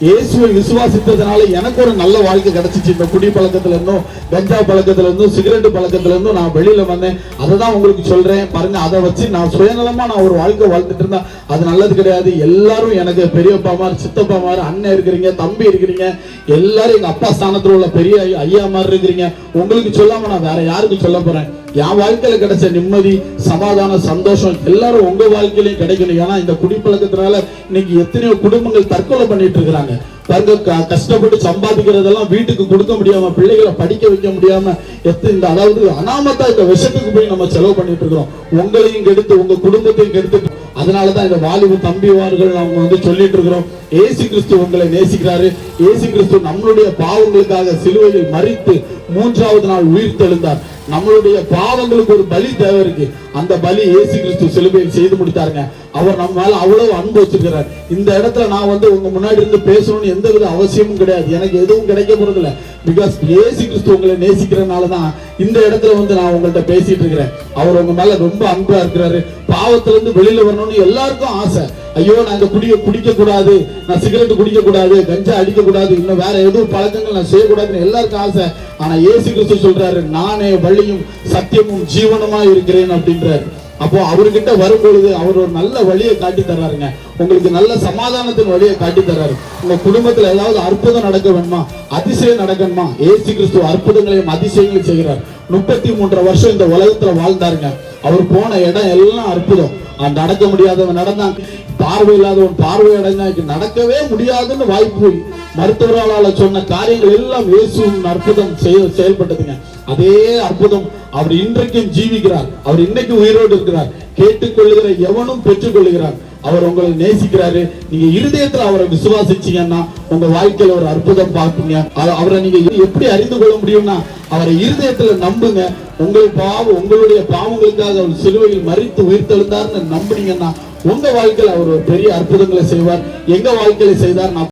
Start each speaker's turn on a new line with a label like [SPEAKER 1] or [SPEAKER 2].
[SPEAKER 1] இயேசுவை விசுவாசித்ததுனால எனக்கு ஒரு நல்ல வாழ்க்கை கிடைச்சிச்சு. இந்த குடி பழக்கத்துல இருந்தும் கஞ்சா பழக்கத்துல இருந்தும் சிகரெட் பழக்கத்துல இருந்தும் நான் வெளியில வந்தேன். அதை தான் உங்களுக்கு சொல்றேன். பாருங்க அதை வச்சு நான் சுயநலமா நான் ஒரு வாழ்க்கை வாழ்ந்துட்டு இருந்தேன். அது நல்லது கிடையாது. எல்லாரும் எனக்கு பெரியப்பா மாதிரி சித்தப்பா மாதிரி அண்ணன் இருக்கிறீங்க தம்பி இருக்கிறீங்க. எல்லாரும் எங்க அப்பா ஸ்தானத்துல உள்ள பெரிய ஐயா- ஐயா மாதிரி இருக்கிறீங்க. உங்களுக்கு சொல்லாம நான் வேற யாருக்கு சொல்ல போறேன். என் வாழ்க்கையில கிடைச்ச நிம்மதி சமாதானம் சந்தோஷம் எல்லாரும் உங்க வாழ்க்கையிலையும் கிடைக்கணும். ஏன்னா இந்த குடிப்பழக்கத்தினால இன்னைக்கு எத்தனையோ குடும்பங்கள் தற்கொலை பண்ணிட்டு இருக்கிறாங்க. பாருங்க க- கஷ்டப்பட்டு சம்பாதிக்கிறதெல்லாம் வீட்டுக்கு கொடுக்க முடியாம பிள்ளைகளை படிக்க வைக்க முடியாம எத்த இந்த அதாவது அனாமத்தா இந்த விஷத்துக்கு போய் நம்ம செலவு பண்ணிட்டு இருக்கிறோம். உங்களையும் கெடுத்து உங்க குடும்பத்தையும் கெடுத்து. அதனாலதான் இந்த வாலிபு தம்பிவார்கள் அவங்க வந்து சொல்லிட்டு இருக்கிறோம். ஏசு கிறிஸ்து உங்களை நேசிக்கிறாரு. ஏசு கிறிஸ்து நம்மளுடைய பாவங்களுக்காக சிலுவையில் மறித்து மூன்றாவது நாள் உயிர் தெழுந்தார் நம்மளுடைய பாவங்களுக்கு ஒரு பலி தேவை இருக்கு. அந்த பலி ஏசு கிறிஸ்து சிலுவையில் செய்து முடித்தாருங்க. அவர் நம்ம மேல அவ்வளவு அன்பு வச்சிருக்கிறார். இந்த இடத்துல நான் வந்து உங்க முன்னாடி இருந்து பேசணும்னு எந்த வித அவசியமும் கிடையாது. எனக்கு எதுவும் கிடைக்க போறது இல்லை பிகாஸ் ஏசு கிறிஸ்து உங்களை நேசிக்கிறனால தான் இந்த இடத்துல வந்து நான் உங்கள்கிட்ட பேசிட்டு இருக்கிறேன். அவர் உங்க மேல ரொம்ப அன்பா இருக்கிறாரு. பாவத்துல இருந்து வெளியில வரணும்னு எல்லாருக்கும் ஆசை. ஐயோ நான் இந்த குடிய குடிக்க கூடாது நான் சிகரெட் குடிக்க கூடாது கஞ்சா அடிக்க கூடாது இன்னும் வேற எதுவும் பழக்கங்கள் நான் செய்யக்கூடாதுன்னு எல்லாருக்கும் ஆசை. ஆனா இயேசு கிறிஸ்து சொல்றாரு நானே வழியும் சத்தியமும் ஜீவனமா இருக்கிறேன் அப்படின்றாரு. அப்போ அவர்கிட்ட வரும்பொழுது அவர் ஒரு நல்ல வழியை காட்டி தர்றாருங்க. உங்களுக்கு நல்ல சமாதானத்தின் வழியை காட்டி தர்றாரு. உங்க குடும்பத்துல ஏதாவது அற்புதம் நடக்க வேணுமா? அதிசயம் நடக்கணுமா ஏசு கிறிஸ்துவ அற்புதங்களையும் அதிசயங்களையும் செய்கிறார். முப்பத்தி மூன்றரை வருஷம் இந்த உலகத்துல வாழ்ந்தாருங்க. அவர் போன இடம் எல்லாம் அற்புதம். அது நடக்க முடியாதவன் நடந்தான். பார்வை இல்லாதவன் பார்வை அடைஞ்சான் நடக்கவே முடியாதுன்னு வாய்ப்பு மருத்துவரால சொன்ன காரியங்கள் எல்லாம் இயேசுவின் அற்புதம் செய்ய செயல்பட்டதுங்க. அதே அற்புதம் அவர் இன்றைக்கும் ஜீவிக்கிறார். அவர் இன்னைக்கு உயிரோடு இருக்கிறார். கேட்டுக்கொள்ளுகிற எவனும் பெற்றுக்கொள்கிறார் அவர் உங்களை நேசிக்கிறாரு. நீங்க இருதயத்துல அவரை விசுவாசிச்சீங்கன்னா உங்க வாழ்க்கையில ஒரு அற்புதம் பார்ப்பீங்க. அவரை நீங்க எப்படி அறிந்து கொள்ள முடியும்னா அவரை இருதயத்துல நம்புங்க. உங்கள் பாவம் உங்களுடைய பாவங்களுக்காக அவர் சிலுவையில் மறித்து உயிர்த்தெழுந்தார்னு நம்புனீங்கன்னா உங்க வாழ்க்கையில அவர் ஒரு பெரிய அற்புதங்களை செய்வார். எங்க வாழ்க்கையில செய்தார்? நான்